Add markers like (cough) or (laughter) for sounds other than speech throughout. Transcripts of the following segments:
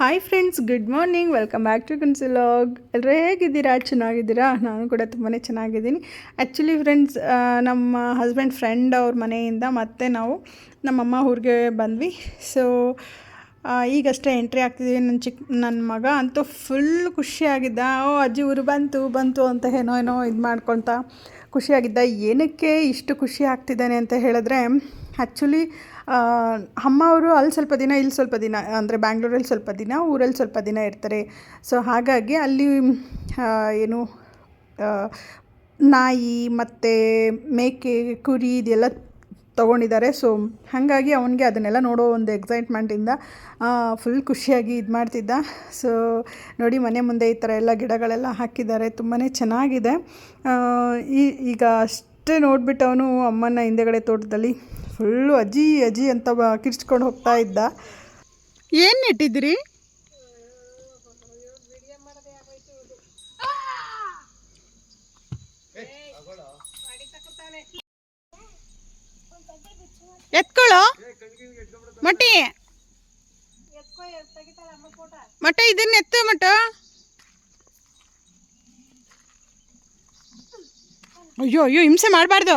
Hi friends good morning welcome back to ಕನ್ಸಿಲಾಗ್ ಎಲ್ಲರೂ ಹೇಗಿದ್ದೀರಾ? ಚೆನ್ನಾಗಿದ್ದೀರಾ? ನಾನು ಕೂಡ ತುಂಬಾ ಚೆನ್ನಾಗಿದ್ದೀನಿ. ಆ್ಯಕ್ಚುಲಿ ಫ್ರೆಂಡ್ಸ್ ನಮ್ಮ ಹಸ್ಬೆಂಡ್ ಫ್ರೆಂಡ್ ಅವ್ರ ಮನೆಯಿಂದ ಮತ್ತೆ ನಾವು ನಮ್ಮಮ್ಮ ಊರಿಗೆ ಬಂದ್ವಿ. ಸೊ ಈಗಷ್ಟೇ ಎಂಟ್ರಿ ಆಗ್ತಿದ್ದೀವಿ ನನ್ನ ಚಿಕ್ಕ ನನ್ನ ಮಗ ಅಂತೂ ಫುಲ್ ಖುಷಿಯಾಗಿದ್ದ, ಓ, ಅಜ್ಜಿ ಊರು ಬಂತು ಬಂತು ಅಂತ ಏನೋ ಏನೋ ಇದು ಮಾಡ್ಕೊತ ಖುಷಿಯಾಗಿದ್ದ. ಏನಕ್ಕೆ ಇಷ್ಟು ಖುಷಿ ಆಗ್ತಿದ್ದಾನೆ ಅಂತ ಹೇಳಿದ್ರೆ ಆ್ಯಕ್ಚುಲಿ ಅಮ್ಮ ಅವರು ಅಲ್ಲಿ ಸ್ವಲ್ಪ ದಿನ, ಇಲ್ಲಿ ಸ್ವಲ್ಪ ದಿನ, ಅಂದರೆ ಬ್ಯಾಂಗ್ಳೂರಲ್ಲಿ ಸ್ವಲ್ಪ ದಿನ, ಊರಲ್ಲಿ ಸ್ವಲ್ಪ ದಿನ ಇರ್ತಾರೆ. ಸೊ ಹಾಗಾಗಿ ಅಲ್ಲಿ ಏನು ನಾಯಿ ಮತ್ತು ಮೇಕೆ, ಕುರಿ ಇದೆಲ್ಲ ತೊಗೊಂಡಿದ್ದಾರೆ. ಸೊ ಹಾಗಾಗಿ ಅವನಿಗೆ ಅದನ್ನೆಲ್ಲ ನೋಡೋ ಒಂದು ಎಕ್ಸೈಟ್ಮೆಂಟಿಂದ ಫುಲ್ ಖುಷಿಯಾಗಿ ಇದು ಮಾಡ್ತಿದ್ದ. ಸೊ ನೋಡಿ, ಮನೆ ಮುಂದೆ ಈ ಥರ ಎಲ್ಲ ಗಿಡಗಳೆಲ್ಲ ಹಾಕಿದ್ದಾರೆ. ತುಂಬಾ ಚೆನ್ನಾಗಿದೆ. ಈ, ಈಗ ಅಷ್ಟೇ ನೋಡಿಬಿಟ್ಟು ಅವನು ಅಮ್ಮನ ಹಿಂದೆಗಡೆ ತೋಟದಲ್ಲಿ ಫುಲ್ಲು ಅಜ್ಜಿ ಅಜ್ಜಿ ಅಂತ ಕಿರ್ಚ್ಕೊಂಡು ಹೋಗ್ತಾ ಇದ್ದ. ಏನು ನೆಟ್ಟಿದ್ರಿ? ಎತ್ಕೊಳ್ಳೋ ಮಟ್ಟಿ? ಮಟ್ಟ ಇದನ್ನ ಎತ್ತು ಮಟ್ಟ. ಅಯ್ಯೋ ಅಯ್ಯೋ, ಹಿಂಸೆ ಮಾಡಬಾರ್ದು.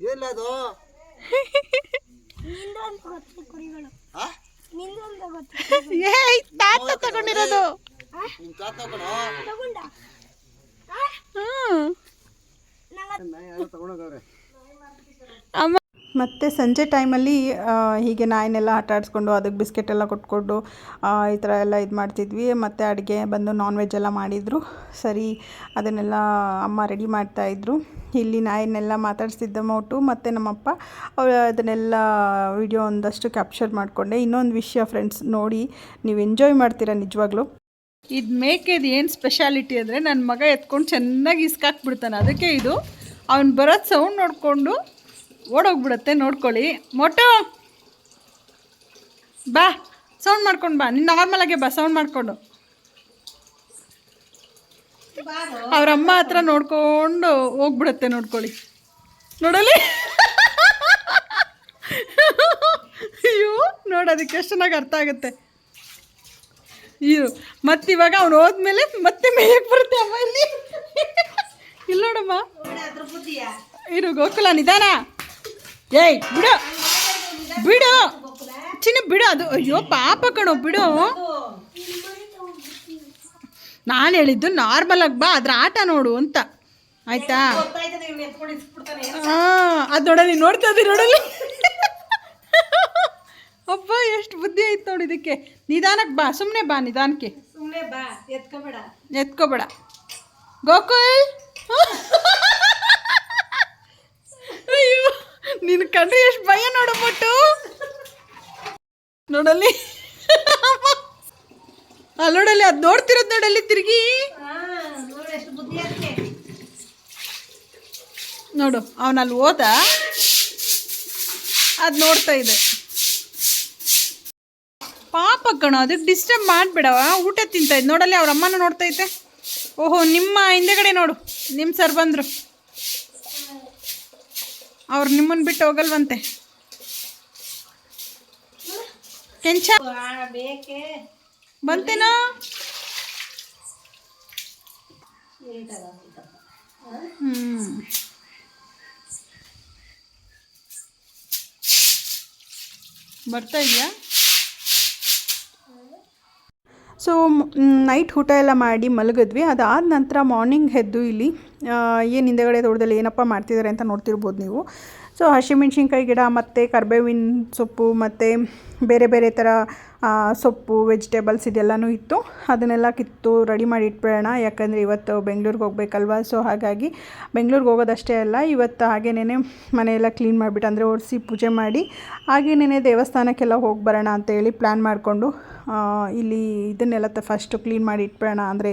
ಏನಿಲ್ಲ ಅದು ತಾತ ತಗೊಂಡಿರೋದು. ನಿಮ್ ತಾತ ಕಣ ಹ್ಮ್. ತಗೊಂಡೋಗವ್ರೆ ಅಮ್ಮ ಮತ್ತು ಸಂಜೆ ಟೈಮಲ್ಲಿ ಹೀಗೆ ನಾಯಿನೆಲ್ಲ ಆಟ ಆಡಿಸ್ಕೊಂಡು ಅದಕ್ಕೆ ಬಿಸ್ಕೆಟ್ ಎಲ್ಲ ಕೊಟ್ಕೊಂಡು ಈ ಥರ ಎಲ್ಲ ಇದು ಮಾಡ್ತಿದ್ವಿ. ಮತ್ತು ಅಡುಗೆ ಬಂದು ನಾನ್ ವೆಜ್ ಎಲ್ಲ ಮಾಡಿದರು. ಸರಿ, ಅದನ್ನೆಲ್ಲ ಅಮ್ಮ ರೆಡಿ ಮಾಡ್ತಾಯಿದ್ರು ಇಲ್ಲಿ ನಾಯಿನೆಲ್ಲ ಮಾತಾಡಿಸ್ತಿದ್ದ ಮೋಟು ಮತ್ತು ನಮ್ಮಪ್ಪ, ಅವ್ರು ಅದನ್ನೆಲ್ಲ ವಿಡಿಯೋ ಒಂದಷ್ಟು ಕ್ಯಾಪ್ಚರ್ ಮಾಡಿಕೊಂಡೆ. ಇನ್ನೊಂದು ವಿಷಯ ಫ್ರೆಂಡ್ಸ್ ನೋಡಿ, ನೀವು ಎಂಜಾಯ್ ಮಾಡ್ತೀರಾ ನಿಜವಾಗ್ಲೂ? ಇದು ಮೇಕೆದು ಏನು ಸ್ಪೆಷಾಲಿಟಿ ಅಂದರೆ ನನ್ನ ಮಗ ಎತ್ಕೊಂಡು ಚೆನ್ನಾಗಿ ಇಸ್ಕಾಕ್ಬಿಡ್ತಾನೆ. ಅದಕ್ಕೆ ಇದು, ಅವ್ನು ಬರೋದು ಸೌಂಡ್ ನೋಡಿಕೊಂಡು ಓಡೋಗ್ಬಿಡತ್ತೆ ನೋಡ್ಕೊಳ್ಳಿ. ಮೊಟು ಬಾ ಸೌಂಡ್ ಮಾಡ್ಕೊಂಡು ಬಾ. ನೀನು ನಾರ್ಮಲಾಗೆ ಬಾ ಸೌಂಡ್ ಮಾಡಿಕೊಂಡು. ಅವ್ರ ಅಮ್ಮ ಹತ್ರ ನೋಡ್ಕೊಂಡು ಹೋಗ್ಬಿಡತ್ತೆ ನೋಡ್ಕೊಳ್ಳಿ. ನೋಡಲಿ? ಅಯ್ಯೋ ನೋಡೋದಕ್ಕೆ ಎಷ್ಟು ಚೆನ್ನಾಗಿ ಅರ್ಥ ಆಗುತ್ತೆ. ಇದು ಮತ್ತೆ ಇವಾಗ ಅವ್ನು ಹೋದ್ಮೇಲೆ ಮತ್ತೆ ಮೇಯಕ್ಕೆ ಬರುತ್ತೆ ಅಮ್ಮ ಇಲ್ಲಿ. ಇಲ್ಲ ನೋಡಮ್ಮ. ಇರು ಗೋಕುಲ ನಿಧಾನ. ಏಯ್ ಬಿಡು. ಬಿಡು. ಚಿನ್ನ ಬಿಡು ಅದು ಅಯ್ಯೋ ಪಾಪ ಕಣೋ ಬಿಡು. ನಾನು ಹೇಳಿದ್ದು ನಾರ್ಮಲ್ ಆಗಿ ಬಾ ಅದ್ರ ಆಟ ನೋಡು ಅಂತ. ಆಯ್ತಾ? ಹಾಂ ಅದು ನೋಡಲಿ ನೋಡ್ತಾ ಇದ್ದೀನಿ ನೋಡಲಿ? ಅಪ್ಪ ಎಷ್ಟು ಬುದ್ಧಿ ಆಯ್ತು ನೋಡಿ ಇದಕ್ಕೆ. ನಿಧಾನಕ್ಕೆ ಬಾ ಸುಮ್ಮನೆ ಬಾ ನಿಧಾನಕ್ಕೆ. ಸುಮ್ಮನೆ ಬಾ ಎತ್ಕೋಬೇಡ. ಎತ್ಕೋಬೇಡ. ಗೋಕುಲ್? ಅಯ್ಯೋ. ನಿನ್ ಕಂಡ್ರೆ ಎಷ್ಟು ಭಯ ನೋಡಬಿಟ್ಟು ನೋಡಲ್ಲಿ. ಅಲ್ಲಿ ನೋಡಲ್ಲಿ, ಅದು ನೋಡ್ತಿರೋದು ನೋಡಲ್ಲಿ ತಿರುಗಿ. ನೋಡಿ ಅವನಲ್ಲಿ ಹೋದ. ಅದು ನೋಡ್ತಾ ಇದೆ. ಪಾಪ ಕಣೋ ಅದಕ್ಕೆ ಡಿಸ್ಟರ್ಬ್ ಮಾಡಬೇಡವ. ಊಟ ತಿಂತ ಇದ್ ನೋಡಲ್ಲಿ, ಅವ್ರ ಅಮ್ಮನ ನೋಡ್ತಾ ಐತೆ. ಓಹೋ, ನಿಮ್ಮ ಹಿಂದೆಗಡೆ ನೋಡು ನಿಮ್ಮ ಸರ್ ಬಂದರು. ಅವ್ರು ನಿಮ್ಮನ್ನು ಬಿಟ್ಟು ಹೋಗಲ್ವಂತೆ. ಕೆಂಚ ಬಂತೇನೋ? ಹ್ಞೂ ಬರ್ತಾ ಇದೆಯಾ? ಸೊ ನೈಟ್ ಊಟ ಎಲ್ಲ ಮಾಡಿ ಮಲಗಿದ್ವಿ. ಅದಾದ ನಂತರ ಮಾರ್ನಿಂಗ್ ಎದ್ದು ಇಲ್ಲಿ ಏನು ಹಿಂದೆಗಡೆ ತೋಟದಲ್ಲಿ ಏನಪ್ಪ ಮಾಡ್ತಿದ್ದಾರೆ ಅಂತ ನೋಡ್ತಿರ್ಬೋದು ನೀವು. ಸೊ ಹಸಿಮೆಣ್ಸಿನ್ಕಾಯಿ ಗಿಡ ಮತ್ತು ಕರ್ಬೇವಿನ ಸೊಪ್ಪು ಮತ್ತು ಬೇರೆ ಬೇರೆ ಥರ ಸೊಪ್ಪು ವೆಜಿಟೇಬಲ್ಸ್ ಇದೆಲ್ಲನೂ ಇತ್ತು. ಅದನ್ನೆಲ್ಲ ಕಿತ್ತು ರೆಡಿ ಮಾಡಿ ಇಟ್ಬಿಡೋಣ. ಯಾಕಂದರೆ ಇವತ್ತು ಬೆಂಗಳೂರಿಗೆ ಹೋಗ್ಬೇಕಲ್ವ? ಸೊ ಹಾಗಾಗಿ ಬೆಂಗಳೂರಿಗೆ ಹೋಗೋದಷ್ಟೇ ಅಲ್ಲ, ಇವತ್ತು ಹಾಗೇನೇ ಮನೆಯೆಲ್ಲ ಕ್ಲೀನ್ ಮಾಡಿಬಿಟ್ಟು ಅಂದರೆ ಒರೆಸಿ ಪೂಜೆ ಮಾಡಿ ಹಾಗೇನೇ ದೇವಸ್ಥಾನಕ್ಕೆಲ್ಲ ಹೋಗಿ ಬರೋಣ ಅಂತೇಳಿ ಪ್ಲ್ಯಾನ್ ಮಾಡಿಕೊಂಡು ಇಲ್ಲಿ ಇದನ್ನೆಲ್ಲ ಫಸ್ಟು ಕ್ಲೀನ್ ಮಾಡಿ ಇಟ್ಬಿಡೋಣ ಅಂದರೆ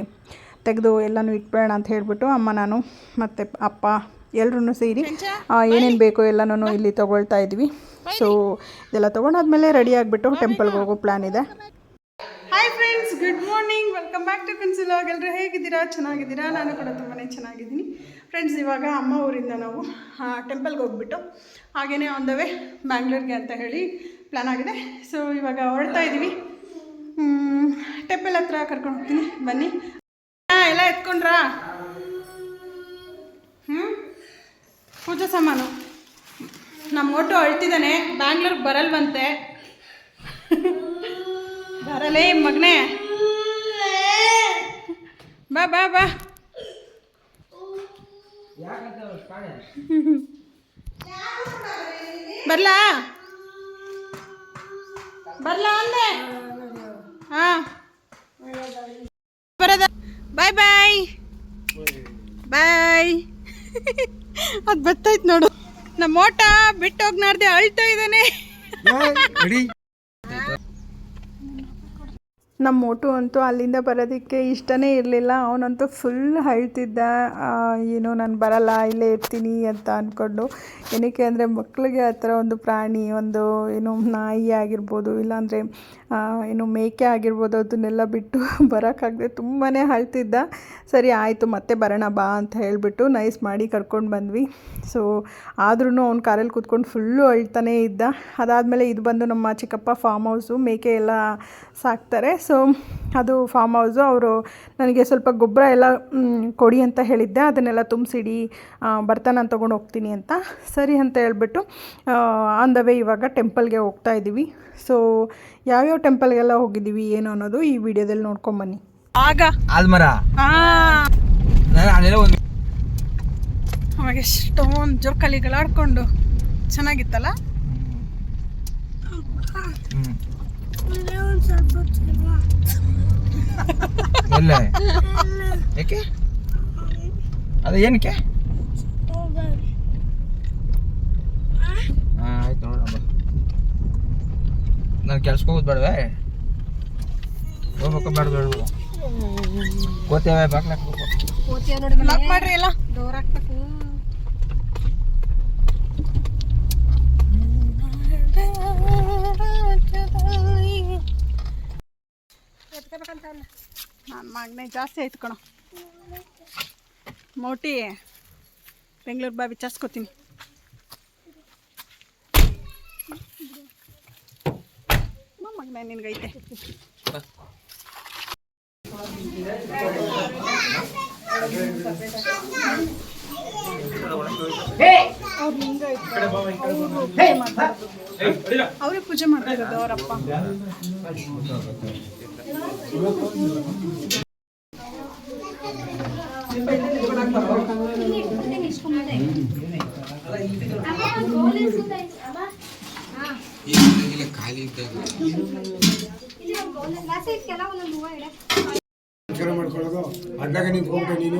ತೆಗೆದು ಎಲ್ಲನೂ ಇಟ್ಬಿಡೋಣ ಅಂತ ಹೇಳಿಬಿಟ್ಟು ಅಮ್ಮ, ನಾನು ಮತ್ತು ಅಪ್ಪ ಎಲ್ಲರೂ ಸೇರಿ ಏನೇನು ಬೇಕೋ ಎಲ್ಲನೂ ಇಲ್ಲಿ ತೊಗೊಳ್ತಾ ಇದ್ವಿ. ಸೊ ಇದೆಲ್ಲ ತೊಗೊಂಡಾದ್ಮೇಲೆ ರೆಡಿ ಆಗಿಬಿಟ್ಟು ಟೆಂಪಲ್ಗೆ ಹೋಗೋ ಪ್ಲ್ಯಾನ್ ಇದೆ. Hi friends good morning welcome back to ಕನ್ಸಿಲಾಗ್ ಎಲ್ಲರೂ ಹೇಗಿದ್ದೀರಾ? ಚೆನ್ನಾಗಿದ್ದೀರಾ? ನಾನು ಕೂಡ ತುಂಬಾ ಚೆನ್ನಾಗಿದ್ದೀನಿ. ಫ್ರೆಂಡ್ಸ್ ಇವಾಗ ಅಮ್ಮ ಊರಿಂದ ನಾವು ಟೆಂಪಲ್ಗೆ ಹೋಗ್ಬಿಟ್ಟು ಹಾಗೆಯೇ ಆನ್ ದ ವೇ ಬ್ಯಾಂಗ್ಳೂರ್ಗೆ ಅಂತ ಹೇಳಿ ಪ್ಲ್ಯಾನ್ ಆಗಿದೆ. ಸೊ ಇವಾಗ ಹೊರಡ್ತಾ ಇದ್ದೀವಿ. ಟೆಂಪಲ್ ಹತ್ರ ಕರ್ಕೊಂಡು ಹೋಗ್ತೀನಿ. ಬನ್ನಿ. ಹಾಂ ಎಲ್ಲ ಎತ್ಕೊಂಡ್ರಾ? ಹ್ಞೂ ಪೂಜಾ ಸಾಮಾನು. ನಮ್ಮ ಒಟ್ಟು ಅಳ್ತಿದ್ದಾನೆ, ಬ್ಯಾಂಗ್ಳೂರ್ಗೆ ಬರಲ್ವಂತೆ. ಬರಲೇ ಮಗನೇ. ಬಾ ಬಾ ಬಾ. ಬರ್ಲಾ? ಬರ್ಲಾ ಅಂದೆ? ಹಾ. ಬರೋದ? ಬಾಯ್ ಬಾಯ್. ಬಾಯ್. ಅದು ಬರ್ತೈತೆ ನೋಡು. ನಮ್ಮ ಓಟ ಬಿಟ್ಟು ಹೋಗ್ನಾರ್ದೆ ಅಳ್ತಾ ಇದ್ದಾನೆ. ನಮ್ಮ ಮೋಟು ಅಂತೂ ಅಲ್ಲಿಂದ ಬರೋದಕ್ಕೆ ಇಷ್ಟನೇ ಇರಲಿಲ್ಲ. ಅವನಂತೂ ಫುಲ್ ಅಳ್ತಿದ್ದ. ಏನು ನಾನು ಬರಲ್ಲ, ಇಲ್ಲೇ ಇರ್ತೀನಿ ಅಂತ ಅಂದ್ಕೊಂಡು ಏನಕ್ಕೆ ಅಂದರೆ ಮಕ್ಕಳಿಗೆ ಆ ಥರ ಒಂದು ಪ್ರಾಣಿ, ಒಂದು ಏನು ನಾಯಿ ಆಗಿರ್ಬೋದು, ಇಲ್ಲಾಂದರೆ ಏನು ಮೇಕೆ ಆಗಿರ್ಬೋದು, ಅದನ್ನೆಲ್ಲ ಬಿಟ್ಟು (laughs) ಬರೋಕ್ಕಾಗದೆ ತುಂಬಾ ಅಳ್ತಿದ್ದ. ಸರಿ, ಆಯಿತು, ಮತ್ತೆ ಬರೋಣ, ಬಾ ಅಂತ ಹೇಳಿಬಿಟ್ಟು ನೈಸ್ ಮಾಡಿ ಕರ್ಕೊಂಡು ಬಂದ್ವಿ. ಸೊ ಆದ್ರೂ ಅವ್ನು ಕಾರಲ್ಲಿ ಕೂತ್ಕೊಂಡು ಫುಲ್ಲು ಅಳ್ತಾನೇ ಇದ್ದ. ಅದಾದಮೇಲೆ ಇದು ಬಂದು ನಮ್ಮ ಚಿಕ್ಕಪ್ಪ ಫಾರ್ಮ್ ಹೌಸು ಮೇಕೆ ಎಲ್ಲ ಸಾಕ್ತಾರೆ. ಸೊ ಅದು ಫಾರ್ಮ್ ಹೌಸು ಅವರು ನನಗೆ ಸ್ವಲ್ಪ ಗೊಬ್ಬರ ಎಲ್ಲ ಕೊಡಿ ಅಂತ ಹೇಳಿದ್ದೆ. ಅದನ್ನೆಲ್ಲ ತುಂಬಿಸಿಡಿ ಬರ್ತಾ ನಾನು ತೊಗೊಂಡು ಹೋಗ್ತೀನಿ ಅಂತ. ಸರಿ ಅಂತ ಹೇಳ್ಬಿಟ್ಟು ಆನ್ ದ ವೇ ಇವಾಗ ಟೆಂಪಲ್ಗೆ ಹೋಗ್ತಾ ಇದ್ದೀವಿ ಸೊ ಯಾವ್ಯಾವ ಟೆಂಪಲ್ಗೆಲ್ಲ ಹೋಗಿದ್ದೀವಿ ಏನು ಅನ್ನೋದು ಈ ವಿಡಿಯೋದಲ್ಲಿ ನೋಡ್ಕೊಂಬನ್ನಿ ಆಗ. ಆಲ್ಮರ. ಅವಾಗ ಎಷ್ಟೊಂದು ಜೋಕಾಲಿಗಳಾಡ್ಕೊಂಡು. ಚೆನ್ನಾಗಿತ್ತಲ್ಲ? ಎಲ್ಲ? ಯಾಕೆ ಅದು ಏನಕ್ಕೆ? ಹಾಂ ಆಯ್ತು ನೋಡಮ್ಮ ನಾನು ಕೆಲ್ಸಕ್ಕೆ ಹೋಗೋದು ಬೇಡವೇ? ಹೋಗ್ಬೇಕು ಬೇಡ ಬೇಡ ಕೋತೇವೆ ನೋಡಿ ಲಾಕ್ ಮಾಡ್ರಿ ಎಲ್ಲ. ನಾನು ಮಗನೇ ಜಾಸ್ತಿ ಆಯ್ತು ಕಣೋ. ಮೋಟಿ ಬೆಂಗಳೂರು ಬಾ ವಿಚಾರಿಸ್ಕೋತೀನಿ. ಮಗನೇ ನಿನ್ಗೈತೆ. ಅವರೇ ಪೂಜೆ ಮಾಡ್ತಿರೋದು ಅವರಪ್ಪ. ನಮಸ್ಕಾರ ಮಾಡ್ಕೊಳ್ಳೋದು. ಅಡ್ಡಾಗ ನಿಂತ್ಕೊಂಡ್ರೆ ನೀನು.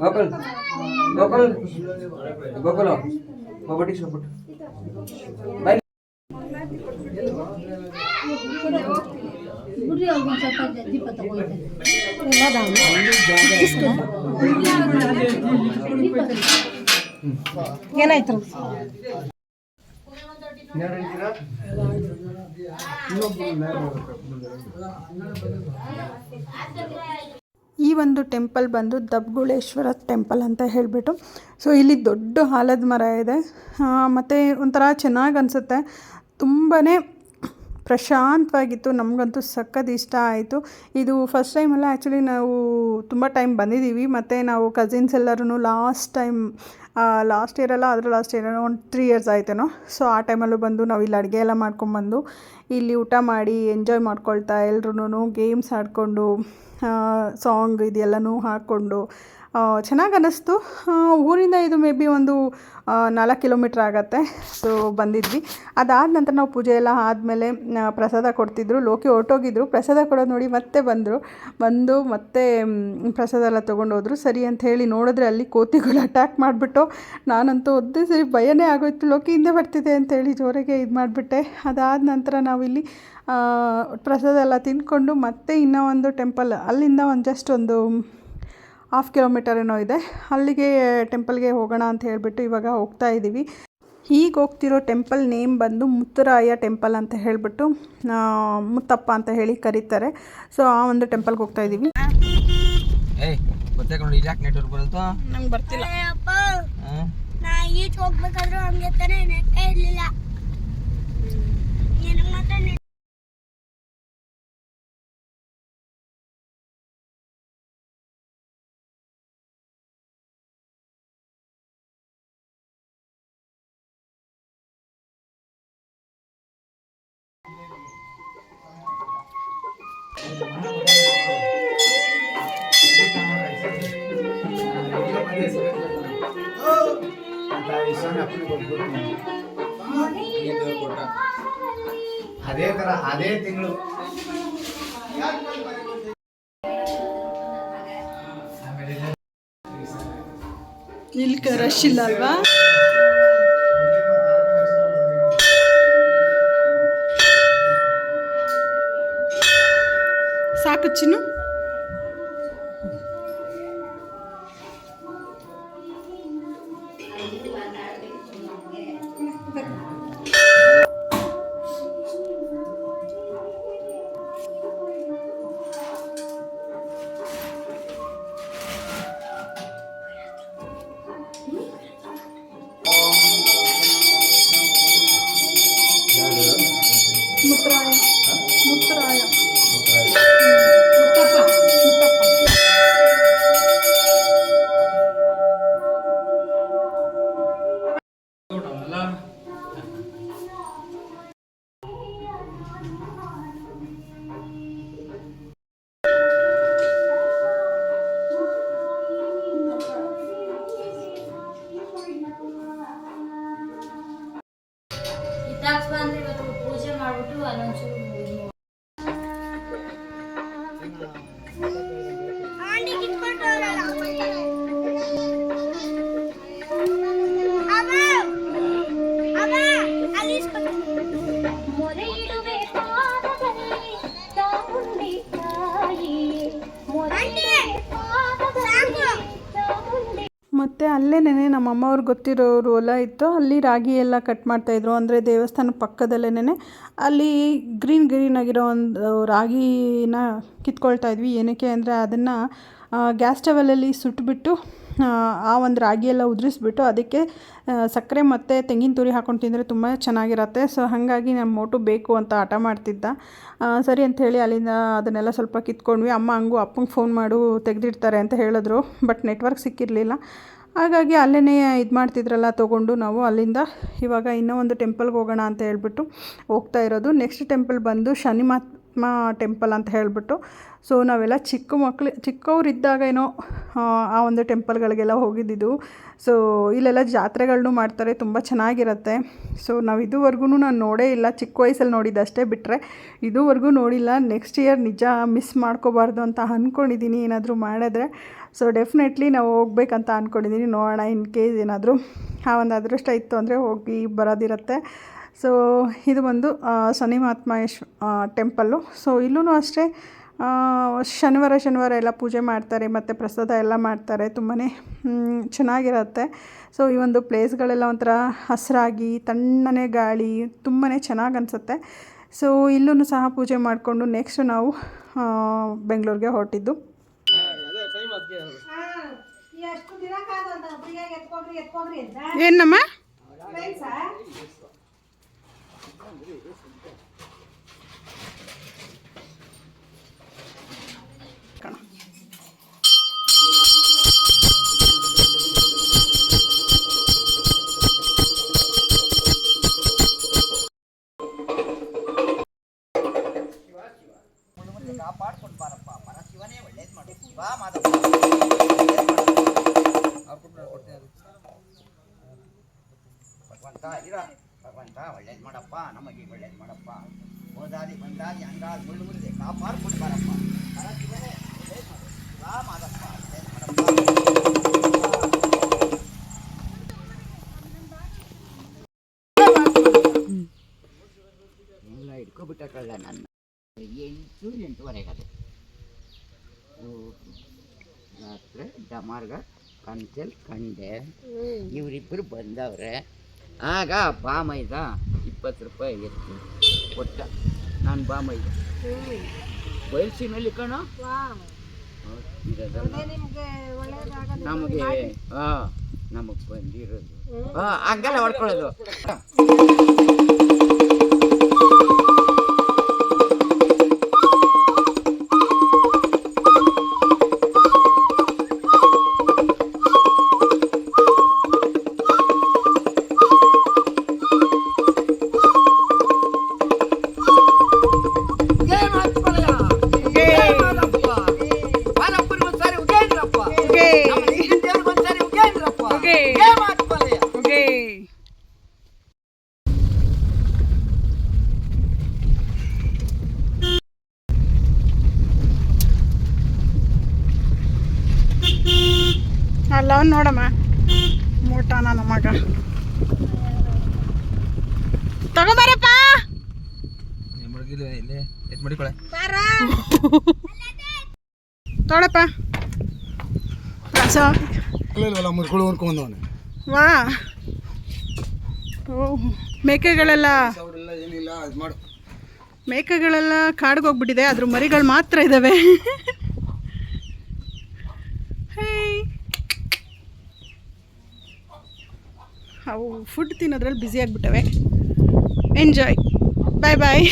ಗೋಕುಲ್ ಗೋಕುಲ್ ಗೋಕುಲ ಹೋಗ್ಬಿಟ್ಟು ಹೋಗ್ಬಿಟ್ಟು ಬಾಯ್ ಏನಾಯ್ತು ಈ ಒಂದು ಟೆಂಪಲ್ ಬಂದು ದಬ್ಗುಳೇಶ್ವರ ಟೆಂಪಲ್ ಅಂತ ಹೇಳಿಬಿಟ್ಟು. ಸೊ ಇಲ್ಲಿ ದೊಡ್ಡ ಆಲದ ಮರ ಇದೆ. ಮತ್ತು ಒಂಥರ ಚೆನ್ನಾಗಿ ಅನಿಸುತ್ತೆ. ತುಂಬಾ ಪ್ರಶಾಂತವಾಗಿತ್ತು. ನಮಗಂತೂ ಸಖತ್ ಇಷ್ಟ ಆಯಿತು. ಇದು ಫಸ್ಟ್ ಟೈಮಲ್ಲ ಆ್ಯಕ್ಚುಲಿ ನಾವು ತುಂಬ ಟೈಮ್ ಬಂದಿದ್ದೀವಿ ಮತ್ತು ನಾವು ಕಸಿನ್ಸ್ ಎಲ್ಲರೂ ಲಾಸ್ಟ್ ಟೈಮ್ ಲಾಸ್ಟ್ ಇಯರಲ್ಲ ಅದರ ಲಾಸ್ಟ್ ಇಯರ್ ಒಂದು ತ್ರೀ ಇಯರ್ಸ್ ಆಯ್ತೇನೋ. ಸೊ ಆ ಟೈಮಲ್ಲೂ ಬಂದು ನಾವು ಇಲ್ಲಿ ಅಡುಗೆ ಎಲ್ಲ ಮಾಡ್ಕೊಂಬಂದು ಇಲ್ಲಿ ಊಟ ಮಾಡಿ ಎಂಜಾಯ್ ಮಾಡ್ಕೊಳ್ತಾ ಎಲ್ರೂ ಗೇಮ್ಸ್ ಆಡಿಕೊಂಡು ಸಾಂಗ್ ಇದೆಲ್ಲನೂ ಹಾಕ್ಕೊಂಡು ಚೆನ್ನಾಗಿ ಅನ್ನಿಸ್ತು ಊರಿಂದ ಇದು ಮೇ ಬಿ ಒಂದು ನಾಲ್ಕು ಕಿಲೋಮೀಟ್ರ್ ಆಗತ್ತೆ. ಸೊ ಬಂದಿದ್ವಿ. ಅದಾದ ನಂತರ ನಾವು ಪೂಜೆ ಎಲ್ಲ ಆದಮೇಲೆ ಪ್ರಸಾದ ಕೊಡ್ತಿದ್ರು. ಲೋಕಿ ಹೊರಟೋಗಿದ್ರು. ಪ್ರಸಾದ ಕೊಡೋದು ನೋಡಿ ಮತ್ತೆ ಬಂದರು. ಬಂದು ಮತ್ತೆ ಪ್ರಸಾದ ಎಲ್ಲ ತೊಗೊಂಡು ಹೋದರು ಸರಿ ಅಂತ ಹೇಳಿ ನೋಡಿದ್ರೆ ಅಲ್ಲಿ ಕೋತಿಗಳು ಅಟ್ಯಾಕ್ ಮಾಡಿಬಿಟ್ಟು, ನಾನಂತೂ ಒದ್ದೇ ಸರಿ ಭಯನೇ ಆಗೋಯ್ತು. ಲೋಕಿ ಹಿಂದೆ ಬರ್ತಿದೆ ಅಂತೇಳಿ ಜೋರಿಗೆ ಇದು ಮಾಡಿಬಿಟ್ಟೆ ಅದಾದ ನಂತರ ನಾವಿಲ್ಲಿ ಪ್ರಸಾದ ಎಲ್ಲ ತಿಂದ್ಕೊಂಡು ಮತ್ತೆ ಇನ್ನೂ ಒಂದು ಟೆಂಪಲ್ ಅಲ್ಲಿಂದ ಒಂದು ಜಸ್ಟ್ ಒಂದು ಹಾಫ್ ಕಿಲೋಮೀಟರ್ ಏನೋ ಇದೆ. ಅಲ್ಲಿಗೆ ಟೆಂಪಲ್ಗೆ ಹೋಗೋಣ ಅಂತ ಹೇಳಿಬಿಟ್ಟು ಇವಾಗ ಹೋಗ್ತಾ ಇದ್ದೀವಿ ಈಗ ಹೋಗ್ತಿರೋ ಟೆಂಪಲ್ ನೇಮ್ ಬಂದು ಮುತ್ತರಾಯ ಟೆಂಪಲ್ ಅಂತ ಹೇಳಿಬಿಟ್ಟು ಮುತ್ತಪ್ಪ ಅಂತ ಹೇಳಿ ಕರೀತಾರೆ. ಸೊ ಆ ಒಂದು ಟೆಂಪಲ್ಗೆ ಹೋಗ್ತಾ ಇದ್ದೀವಿ ನಂಗೆ ಬರ್ತಿಲ್ಲ. ನಾ ಈಚ್ ಹೋಗ್ಬೇಕಾದ್ರೂ ಹಂಗೆ ತಾನೇ ನೆಟ್ಟ ಇರ್ಲಿಲ್ಲ. ನಿನಗೆ ಮಾತ್ರ ಅದೇ ತರ ಅದೇ ತಿಂಗಳು. ರಶ್ ಇಲ್ಲ ಅಲ್ವಾ? ಸಾಕು ಚಿನ್ನು. ಅಲ್ಲೇನೆ ನಮ್ಮ ಅಮ್ಮವ್ರಿಗೆ ಗೊತ್ತಿರೋರು ಹೊಲ ಇತ್ತು. ಅಲ್ಲಿ ರಾಗಿ ಎಲ್ಲ ಕಟ್ ಮಾಡ್ತಾಯಿದ್ರು ಅಂದರೆ ದೇವಸ್ಥಾನ ಪಕ್ಕದಲ್ಲೇನೆ ಅಲ್ಲಿ ಗ್ರೀನ್ ಗ್ರೀನ್ ಆಗಿರೋ ಒಂದು ರಾಗಿನ ಕಿತ್ಕೊಳ್ತಾ ಇದ್ವಿ. ಏನಕ್ಕೆ ಅಂದರೆ ಅದನ್ನು ಗ್ಯಾಸ್ ಸ್ಟವಲಲ್ಲಿ ಸುಟ್ಬಿಟ್ಟು ಆ, ಆ ಒಂದು ರಾಗಿ ಎಲ್ಲ ಉದುರಿಸ್ಬಿಟ್ಟು ಅದಕ್ಕೆ ಸಕ್ಕರೆ ಮತ್ತು ತೆಂಗಿನ ತುರಿ ಹಾಕೊಂಡು ತಿಂದರೆ ತುಂಬ ಚೆನ್ನಾಗಿರತ್ತೆ. ಸೊ ಹಾಗಾಗಿ ನಮ್ಮ ಮೋಟು ಬೇಕು ಅಂತ ಹಠ ಮಾಡ್ತಿದ್ದ. ಸರಿ ಅಂತ ಹೇಳಿ ಅಲ್ಲಿಂದ ಅದನ್ನೆಲ್ಲ ಸ್ವಲ್ಪ ಕಿತ್ಕೊಂಡ್ವಿ. ಅಮ್ಮ ಹಂಗೂ ಅಪ್ಪಂಗೆ ಫೋನ್ ಮಾಡು ತೆಗೆದಿಡ್ತಾರೆ ಅಂತ ಹೇಳಿದ್ರು. ಬಟ್ ನೆಟ್ವರ್ಕ್ ಸಿಕ್ಕಿರಲಿಲ್ಲ. ಹಾಗಾಗಿ ಅಲ್ಲೇ ಇದು ಮಾಡ್ತಿದ್ರಲ್ಲ ತೊಗೊಂಡು ನಾವು ಅಲ್ಲಿಂದ ಇವಾಗ ಇನ್ನೂ ಒಂದು ಟೆಂಪಲ್ಗೆ ಹೋಗೋಣ ಅಂತ ಹೇಳ್ಬಿಟ್ಟು ಹೋಗ್ತಾ ಇರೋದು. ನೆಕ್ಸ್ಟ್ ಟೆಂಪಲ್ ಬಂದು ಶನಿ ಮಹಾತ್ಮ ಟೆಂಪಲ್ ಅಂತ ಹೇಳಿಬಿಟ್ಟು ಸೊ ನಾವೆಲ್ಲ ಚಿಕ್ಕ ಮಕ್ಳು ಚಿಕ್ಕವರಿದ್ದಾಗ ಏನೋ ಆ, ಒಂದು ಟೆಂಪಲ್ಗಳಿಗೆಲ್ಲ ಹೋಗಿದ್ದಿದ್ದು. ಸೊ ಇಲ್ಲೆಲ್ಲ ಜಾತ್ರೆಗಳನ್ನೂ ಮಾಡ್ತಾರೆ ತುಂಬ ಚೆನ್ನಾಗಿರುತ್ತೆ. ಸೊ ನಾವು ಇದುವರೆಗೂ ನಾನು ನೋಡೇ ಇಲ್ಲ ಚಿಕ್ಕ ವಯಸ್ಸಲ್ಲಿ ನೋಡಿದ್ದಷ್ಟೇ ಬಿಟ್ಟರೆ ಇದುವರೆಗೂ ನೋಡಿಲ್ಲ ನೆಕ್ಸ್ಟ್ ಇಯರ್ ನಿಜ ಮಿಸ್ ಮಾಡ್ಕೋಬಾರ್ದು ಅಂತ ಅಂದ್ಕೊಂಡಿದ್ದೀನಿ ಏನಾದರೂ ಮಾಡಿದ್ರೆ. ಸೊ ಡೆಫಿನೆಟ್ಲಿ ನಾವು ಹೋಗ್ಬೇಕಂತ ಅಂದ್ಕೊಂಡಿದ್ದೀನಿ ನೋಡೋಣ ಇನ್ ಕೇಸ್ ಏನಾದರೂ. ಆ ಒಂದು ಅದೃಷ್ಟ ಇತ್ತು ಅಂದರೆ ಹೋಗಿ ಬರೋದಿರುತ್ತೆ. ಸೊ ಇದು ಆ, ಶನಿ ಮಹಾತ್ಮ ಟೆಂಪಲ್ಲು ಸೊ ಇಲ್ಲೂ ಅಷ್ಟೇ ಶನಿವಾರ ಶನಿವಾರ ಎಲ್ಲ ಪೂಜೆ ಮಾಡ್ತಾರೆ ಮತ್ತು ಪ್ರಸಾದ ಎಲ್ಲ ಮಾಡ್ತಾರೆ ತುಂಬಾ ಚೆನ್ನಾಗಿರುತ್ತೆ. ಸೊ ಈ ಒಂದು ಪ್ಲೇಸ್ಗಳೆಲ್ಲ ಒಂಥರ ಹಸಿರಾಗಿ ತಣ್ಣನೆ ಗಾಳಿ ತುಂಬಾ ಚೆನ್ನಾಗಿ ಅನಿಸುತ್ತೆ. ಸೊ ಇಲ್ಲೂ ಸಹ ಪೂಜೆ ಮಾಡಿಕೊಂಡು ನೆಕ್ಸ್ಟು ನಾವು ಬೆಂಗಳೂರಿಗೆ ಹೊರಟಿದ್ದು. ಏನಮ್ಮ? ಕನ್ಸಲ್ ಕಂಡೆ. ಇವರಿಬ್ಬರು ಬಂದವ್ರೆ. ಆಗ ಬಾಮೈದ ಇಪ್ಪತ್ತು ರೂಪಾಯಿ ಎತ್ತು ಕೊಟ್ಟ ನಾನು ಬಾಮೈದ. ಬಯಲ್ಸಿನಲ್ಲಿ ಕಣ? ನಮಗೆ ಹಾಂ ನಮಗೆ ಬಂದಿರೋದು. ಹಾಂ ಹಂಗೆಲ್ಲ ಹೊಡ್ಕೊಳ್ಳೋದು. ಅಲ್ಲ ನೋಡಮ್ಮ. ಮೂಟ ನನ್ನ ಮಗ. ತಗೊಂಬರಪ್ಪ. ತೊಳಪ್ಪ. ರಸ. ಇಲ್ವಲ್ಲ ಮುರ್ಕೊಳ್ಳೋ ಅನ್ಕೊಂಡವನೆ ವಾ. ಓ ಮೇಕೆಗಳೆಲ್ಲ ಅವರೆಲ್ಲ ಏನಿಲ್ಲ ಅದು ಮಾಡು. ಮೇಕೆಗಳೆಲ್ಲ ಕಾಡಿಗೆ ಹೋಗ್ಬಿಟ್ಟಿದೆ ಅದ್ರ ಮರಿಗಳು ಮಾತ್ರ ಇದ್ದಾವೆ. ಅವು ಫುಡ್ ತಿನ್ನೋದ್ರಲ್ಲಿ ಬ್ಯುಸಿ ಆಗಿಬಿಟ್ಟವೆ. ಎಂಜಾಯ್ ಬಾಯ್ ಬಾಯ್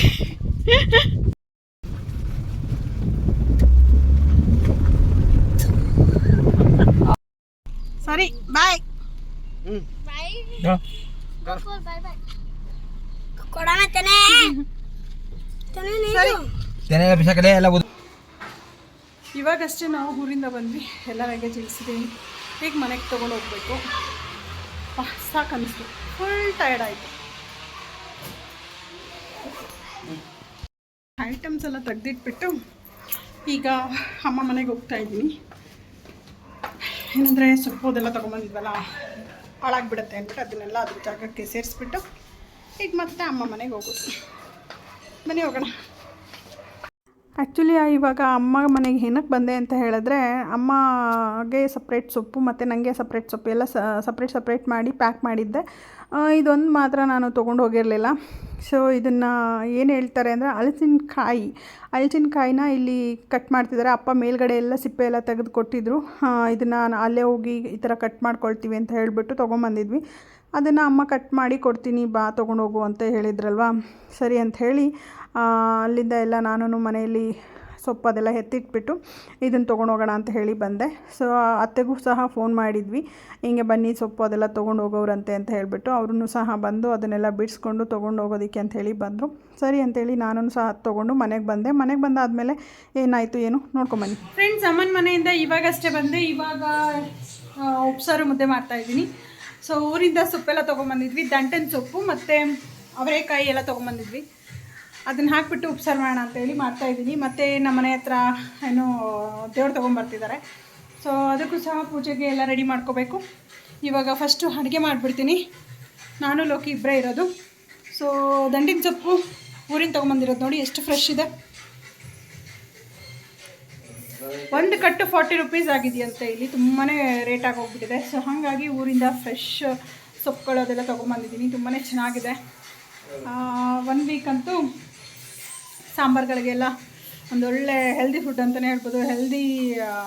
ಸರಿ ಬಾಯ್ ಇವಾಗಷ್ಟೇ ನಾವು ಊರಿಂದ ಬಂದ್ವಿ. ಎಲ್ಲ ಲಗೇಜ್ ಇಳಿಸಿದ್ದೀವಿ ಈಗ ಮನೆಗೆ ತೊಗೊಂಡು ಹೋಗ್ಬೇಕು? ಸಾಕು ಫುಲ್ ಟೈರ್ಡ್ ಆಯಿತು. ಐಟಮ್ಸ್ ಎಲ್ಲ ತೆಗ್ದಿಟ್ಬಿಟ್ಟು ಈಗ ಅಮ್ಮ ಮನೆಗೆ ಹೋಗ್ತಾ ಇದ್ದೀನಿ. ಏನಂದರೆ ಸೊಪ್ಪು ಅದೆಲ್ಲ ತೊಗೊಂಬಂದಿದ್ವಲ್ಲ, ಹಾಳಾಗ್ಬಿಡುತ್ತೆ ಅಂದ್ಬಿಟ್ಟು ಅದನ್ನೆಲ್ಲ ಅದ್ರ ಜಾಗಕ್ಕೆ ಸೇರಿಸ್ಬಿಟ್ಟು, ಈಗ ಮತ್ತೆ ಅಮ್ಮ ಮನೆಗೆ ಹೋಗೋದು. ಮನೆಗೆ ಹೋಗೋಣ. ಆ್ಯಕ್ಚುಲಿ ಇವಾಗ ಅಮ್ಮ ಮನೆಗೆ ಏನಕ್ಕೆ ಬಂದೆ ಅಂತ ಹೇಳಿದ್ರೆ, ಅಮ್ಮಗೆ ಸಪ್ರೇಟ್ ಸೊಪ್ಪು ಮತ್ತು ನನಗೆ ಸಪ್ರೇಟ್ ಸೊಪ್ಪು ಎಲ್ಲ ಸಪ್ರೇಟ್ ಸಪ್ರೇಟ್ ಮಾಡಿ ಪ್ಯಾಕ್ ಮಾಡಿದ್ದೆ. ಇದೊಂದು ಮಾತ್ರ ನಾನು ತೊಗೊಂಡು ಹೋಗಿರಲಿಲ್ಲ. ಸೊ ಇದನ್ನು ಏನು ಹೇಳ್ತಾರೆ ಅಂದರೆ ಹಲಸಿನಕಾಯಿ ಹಲಸಿನಕಾಯಿನ ಇಲ್ಲಿ ಕಟ್ ಮಾಡ್ತಿದ್ದಾರೆ. ಅಪ್ಪ ಮೇಲ್ಗಡೆ ಎಲ್ಲ ಸಿಪ್ಪೆ ಎಲ್ಲ ತೆಗೆದು ಕೊಟ್ಟಿದ್ರು. ಇದನ್ನು ಅಲ್ಲೇ ಹೋಗಿ ಈ ಥರ ಕಟ್ ಮಾಡ್ಕೊಳ್ತೀವಿ ಅಂತ ಹೇಳಿಬಿಟ್ಟು ತೊಗೊಂಬಂದಿದ್ವಿ ಅದನ್ನು ಅಮ್ಮ ಕಟ್ ಮಾಡಿ ಕೊಡ್ತೀನಿ ಬಾ ತೊಗೊಂಡೋಗು ಅಂತ ಹೇಳಿದ್ರಲ್ವಾ? ಸರಿ ಅಂತ ಹೇಳಿ ಅಲ್ಲಿಂದ ಎಲ್ಲ ನಾನು ಮನೆಯಲ್ಲಿ ಸೊಪ್ಪು ಅದೆಲ್ಲ ಎತ್ತಿಟ್ಬಿಟ್ಟು ಇದನ್ನು ತೊಗೊಂಡು ಹೋಗೋಣ ಅಂತ ಹೇಳಿ ಬಂದೆ. ಸೊ ಅತ್ತೆಗೂ ಸಹ ಫೋನ್ ಮಾಡಿದ್ವಿ. ಹಿಂಗೆ ಬನ್ನಿ, ಸೊಪ್ಪು ಅದೆಲ್ಲ ತೊಗೊಂಡು ಹೋಗೋರಂತೆ ಅಂತ ಹೇಳಿಬಿಟ್ಟು ಅವ್ರೂ ಸಹ ಬಂದು ಅದನ್ನೆಲ್ಲ ಬಿಡಿಸ್ಕೊಂಡು ತೊಗೊಂಡು ಹೋಗೋದಕ್ಕೆ ಅಂತ ಹೇಳಿ ಬಂದರು. ಸರಿ ಅಂತೇಳಿ ನಾನು ಸಹ ತೊಗೊಂಡು ಮನೆಗೆ ಬಂದೆ. ಮನೆಗೆ ಬಂದಾದಮೇಲೆ ಏನಾಯಿತು ಏನು ನೋಡ್ಕೊಂಬನ್ನಿ ಫ್ರೆಂಡ್ಸ್ ಅಮ್ಮನ ಮನೆಯಿಂದ ಇವಾಗಷ್ಟೇ ಬಂದೆ. ಇವಾಗ ಉಪ್ಸಾರು ಮುದ್ದೆ ಮಾಡ್ತಾಯಿದ್ದೀನಿ ಸೊ ಊರಿಂದ ಸೊಪ್ಪೆಲ್ಲ ತೊಗೊಂಬಂದಿದ್ವಿ ದಂಟನ ಸೊಪ್ಪು ಮತ್ತು ಅವರೆಕಾಯಿ ಎಲ್ಲ ತೊಗೊಂಬಂದಿದ್ವಿ ಅದನ್ನು ಹಾಕ್ಬಿಟ್ಟು ಉಪ್ಸಾರು ಮಾಡೋಣ ಅಂತೇಳಿ ಮಾಡ್ತಾಯಿದ್ದೀನಿ ಮತ್ತು ನಮ್ಮ ಮನೆ ಹತ್ರ ಏನು ದೇವ್ರು ತೊಗೊಂಬರ್ತಿದ್ದಾರೆ ಸೊ ಅದಕ್ಕೂ ಸಹ ಪೂಜೆಗೆ ಎಲ್ಲ ರೆಡಿ ಮಾಡ್ಕೋಬೇಕು. ಇವಾಗ ಫಸ್ಟು ಅಡುಗೆ ಮಾಡಿಬಿಡ್ತೀನಿ. ನಾನು, ಲೋಕಿ ಇಬ್ಬರೇ ಇರೋದು. ಸೊ ದಂಡಿನ ಸೊಪ್ಪು ಊರಿಂದ ತೊಗೊಂಬಂದಿರೋದು ನೋಡಿ, ಎಷ್ಟು ಫ್ರೆಶ್ ಇದೆ. ಒಂದು ಕಟ್ಟು ಫಾರ್ಟಿ ರುಪೀಸ್ ಆಗಿದೆಯಂತೆ. ಇಲ್ಲಿ ತುಂಬಾ ರೇಟ್ ಆಗೋಗ್ಬಿಟ್ಟಿದೆ ಸೊ ಹಾಗಾಗಿ ಊರಿಂದ ಫ್ರೆಶ್ ಸೊಪ್ಪುಗಳು ಅದೆಲ್ಲ ತೊಗೊಂಬಂದಿದ್ದೀನಿ. ತುಂಬಾ ಚೆನ್ನಾಗಿದೆ. ಒನ್ ವೀಕ್ ಅಂತೂ ಸಾಂಬಾರುಗಳಿಗೆಲ್ಲ ಒಂದೊಳ್ಳೆ ಹೆಲ್ದಿ ಫುಡ್ ಅಂತಲೇ ಹೇಳ್ಬೋದು. ಹೆಲ್ದಿ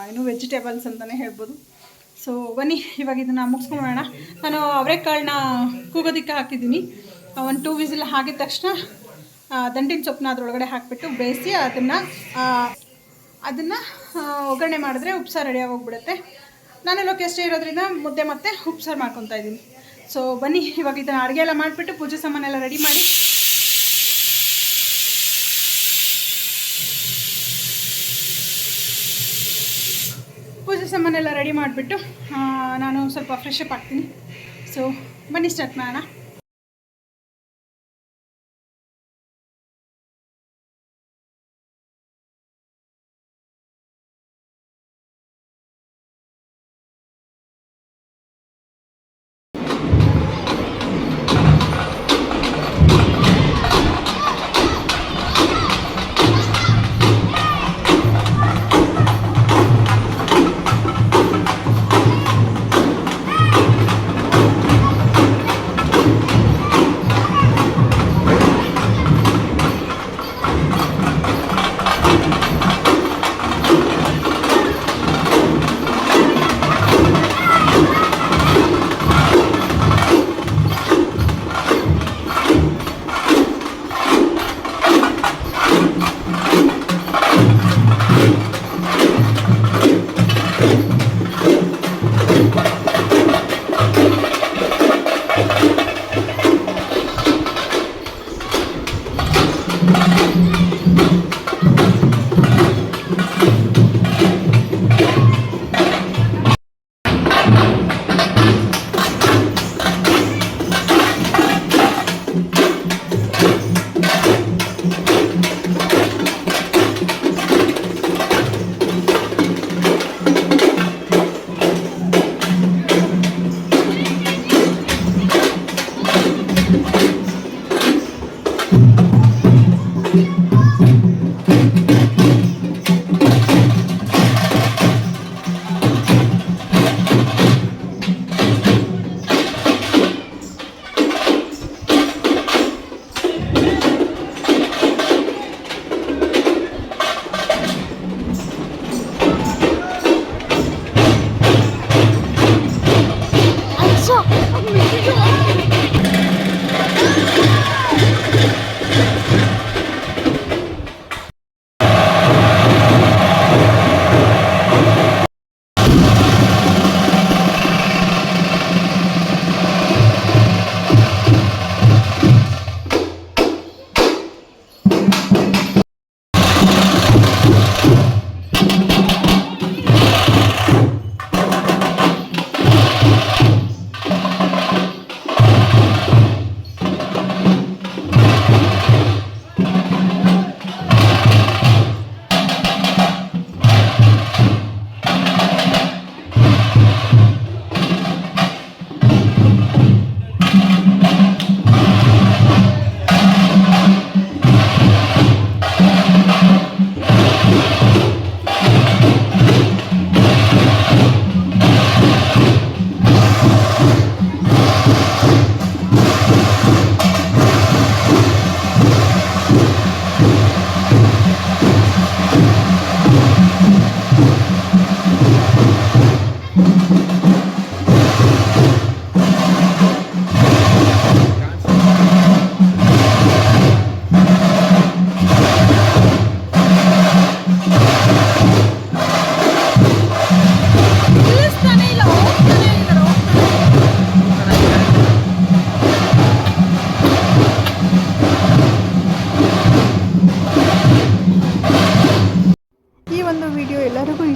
ಏನು ವೆಜಿಟೇಬಲ್ಸ್ ಅಂತಲೇ ಹೇಳ್ಬೋದು. ಸೊ ಬನ್ನಿ, ಇವಾಗ ಇದನ್ನು ಮುಗಿಸ್ಕೊಂಬೋಣ ನಾನು ಅವರೆಕಾಳನ್ನ ಕೂಗೋದಕ್ಕೆ ಹಾಕಿದ್ದೀನಿ. ಒಂದು ಟೂ ವಿಸಿಲ್ ಹಾಕಿದ ತಕ್ಷಣ ದಂಟಿನ ಸೊಪ್ಪನ್ನ ಅದರೊಳಗಡೆ ಹಾಕಿಬಿಟ್ಟು ಬೇಯಿಸಿ ಅದನ್ನು ಅದನ್ನು ಒಗ್ಗರಣೆ ಮಾಡಿದ್ರೆ ಉಪ್ಸಾರು ರೆಡಿ ಆಗೋಗ್ಬಿಡುತ್ತೆ. ನಾನು ಲೊಕೇಶನ್ ಇರೋದ್ರಿಂದ ಮುದ್ದೆ ಮತ್ತೆ ಉಪ್ಸಾರು ಮಾಡ್ಕೊತಾ ಇದ್ದೀನಿ. ಸೊ ಬನ್ನಿ, ಇವಾಗ ಇದನ್ನು ಅಡುಗೆ ಎಲ್ಲ ಮಾಡಿಬಿಟ್ಟು ಪೂಜೆ ಸಾಮಾನೆಲ್ಲ ರೆಡಿ ಮಾಡಿ ಪೂಜೆ ಸಾಮಾನೆಲ್ಲ ರೆಡಿ ಮಾಡಿಬಿಟ್ಟು ನಾನು ಸ್ವಲ್ಪ ಫ್ರೆಶ್ ಅಪ್ ಆಗ್ತೀನಿ. ಸೊ ಬನ್ನಿ ಸ್ಟಾರ್ಟ್ ಮಾಡೋಣ.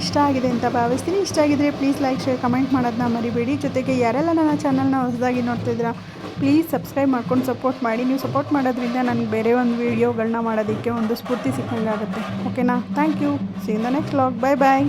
ಇಷ್ಟ ಆಗಿದೆ ಅಂತ ಭಾವಿಸ್ತೀನಿ. ಇಷ್ಟ ಆಗಿದ್ರೆ ಪ್ಲೀಸ್ ಲೈಕ್ ಶೇರ್ ಕಮೆಂಟ್ ಮಾಡೋದನ್ನ ಮರಿಬೇಡಿ. ಜೊತೆಗೆ ಯಾರೆಲ್ಲ ನನ್ನ ಚಾನಲ್ನ ಹೊಸದಾಗಿ ನೋಡ್ತಿದ್ದೀರಾ ಪ್ಲೀಸ್ ಸಬ್ಸ್ಕ್ರೈಬ್ ಮಾಡ್ಕೊಂಡು ಸಪೋರ್ಟ್ ಮಾಡಿ. ನೀವು ಸಪೋರ್ಟ್ ಮಾಡೋದ್ರಿಂದ ನನಗೆ ಬೇರೆ ಒಂದು ವೀಡಿಯೋಗಳನ್ನ ಮಾಡೋದಕ್ಕೆ ಒಂದು ಸ್ಫೂರ್ತಿ ಸಿಕ್ಕಂಗಾಗುತ್ತೆ. ಓಕೆನಾ thank you see in the next log bye bye